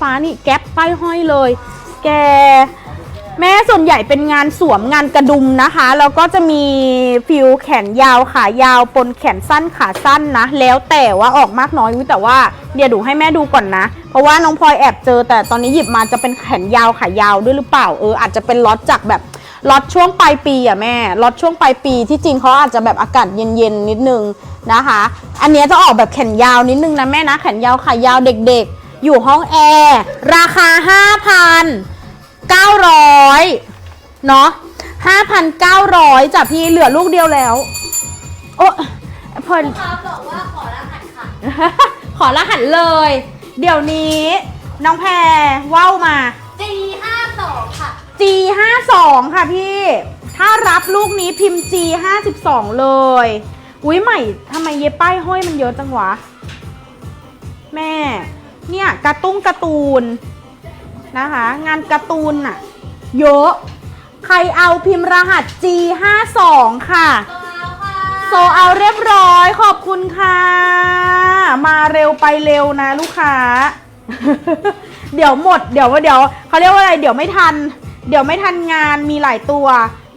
ฟ้านี่แก๊ปป้ายห้อยเลย แก แม่ส่วนใหญ่เป็นงานสวมงานกระดุมนะคะ แล้วก็จะมีฟิลแขนยาวขายาวปนแขนสั้นขาสั้นนะ แล้วแต่ว่าออกมากน้อยแต่ว่าเดี๋ยวดูให้แม่ดูก่อนนะ เพราะว่าน้องพลอยแอบเจอ แต่ตอนนี้หยิบมาจะเป็นแขนยาวขายาวด้วยหรือเปล่าเอออาจจะเป็นล็อตจากแบบล็อตช่วงปลายปีอะแม่ล็อตช่วงปลายปีที่จริงเขาอาจจะแบบอากาศเย็นๆนิดนึงนะคะ อันนี้จะออกแบบแขนยาวนิดนึงนะแม่นะแขนยาวขายาวเด็กๆ อยู่ห้องแอร์ราคา5,000 900 เนาะ5,900จ้ะพี่เหลือลูกเดียวแล้ว โอ้พอลูกค้าบอกว่าขอรหัสค่ะ ขอรหัสเลย เดี๋ยวนี้ น้องแพรว่าวมา G52 ค่ะ G52 ค่ะพี่ ถ้ารับลูกนี้พิมพ์ G52 เลย อุ้ยใหม่ทำไมเย็บป้ายห้อยมันเยอะจังวะ แม่ เนี่ยการะตุ้งการ์ตูนนะคะ งานการ์ตูนอะเยอะ ใครเอาพิมพ์รหัส G52 ค่ะตัวเอาค่ะโซเอาเรียบร้อยขอบคุณค่ะ มาเร็วไปเร็วนะลูกค้า เดี๋ยวหมด เดี๋ยวเดี๋ยวเขาเรียกว่าอะไร เดี๋ยวไม่ทัน เดี๋ยวไม่ทันงานมีหลายตัว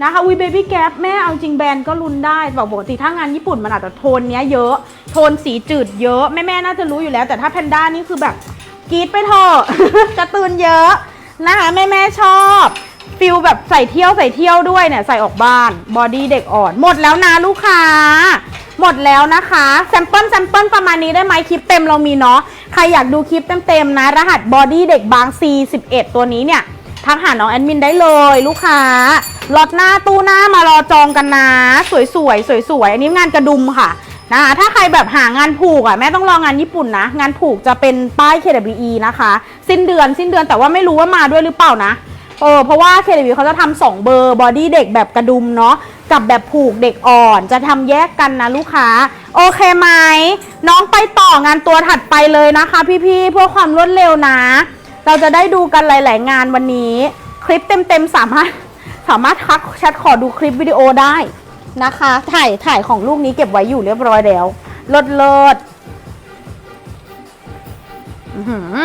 นะคะวีเบบี้แก๊ปแม่เอาจริงแบรนด์ก็รุนได้บอกปกติถ้างานญี่ปุ่นมันอาจจะโทนเนี้ยเยอะ โทนสีจืดเยอะแม่แม่น่าจะรู้อยู่แล้ว แต่ถ้าแพนด้านี่คือแบบกรีดไปเถอะกร์ตูนเยอะนะคะแม่แม่ชอบฟิลแบบใส่เที่ยวใส่เที่ยวด้วยเนี่ยใส่ออกบ้านบอดี้เด็กอ่อนหมดแล้วนะลูกค้า หมดแล้วนะคะแซมเปิลแซมเปิลประมาณนี้ได้ไหมคลิปเต็มเรามีเนาะใครอยากดูคลิปเต็มๆนะ รหัสบอดี้เด็กบาง C11 ตัวนี้เนี่ย ทักหาน้องแอดมินได้เลยลูกค้าล็อตหน้าตู้หน้ามารอจองกันนะ สวยๆสวยๆอันนี้งานกระดุมค่ะนะคะถ้าใครแบบหางานผูกอะแม่ต้องรองานญี่ปุ่นนะ งานผูกจะเป็นป้าย KWE นะคะ สิ้นเดือนสิ้นเดือนแต่ว่าไม่รู้ว่ามาด้วยหรือเปล่านะเออเพราะว่า KWE เขาจะทำสองเบอร์บอดี้เด็กแบบกระดุมเนาะกับแบบผูกเด็กอ่อนจะทำแยกกันนะลูกค้า โอเคไหมน้องไปต่องานตัวถัดไปเลยนะคะ พี่ๆเพื่อความรวดเร็วนะ เราจะได้ดูกันหลาย ๆ งานวันนี้ คลิปเต็ม ๆ สามารถสามารถทักแชทขอดูคลิปวิดีโอได้นะคะ ถ่ายถ่ายของลูกนี้เก็บไว้อยู่เรียบร้อยแล้วเลิศเลิศอื้อหือ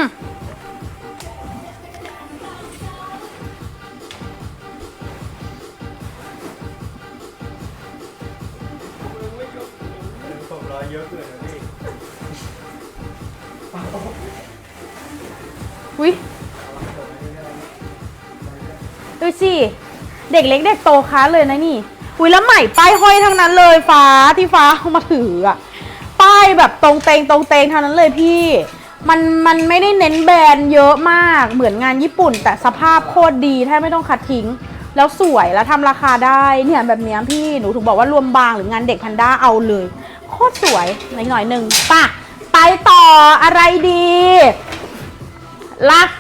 ผมรอเยอะเกินนะพี่ อุ้ยดูสิ เด็กเล็กเด็กโตค้าเลยนะนี่ อุ้ยแล้วใหม่ป้ายห้อยทั้งนั้นเลยฟ้าที่ฟ้าเอามาถืออะป้ายแบบตรงเตงตรงเตงทั้งนั้นเลยพี่ มันมันไม่ได้เน้นแบรนด์เยอะมากเหมือนงานญี่ปุ่น แต่สภาพโคตรดีแทบไม่ต้องคัดทิ้ง แล้วสวยแล้วทำราคาได้เนี่ยแบบนี้พี่หนูถูกบอกว่ารวมบางหรืองานเด็กพันด้าเอาเลย โคตรสวยหน่อยหน่อยหนึ่งป่ะไปต่ออะไรดี ลัก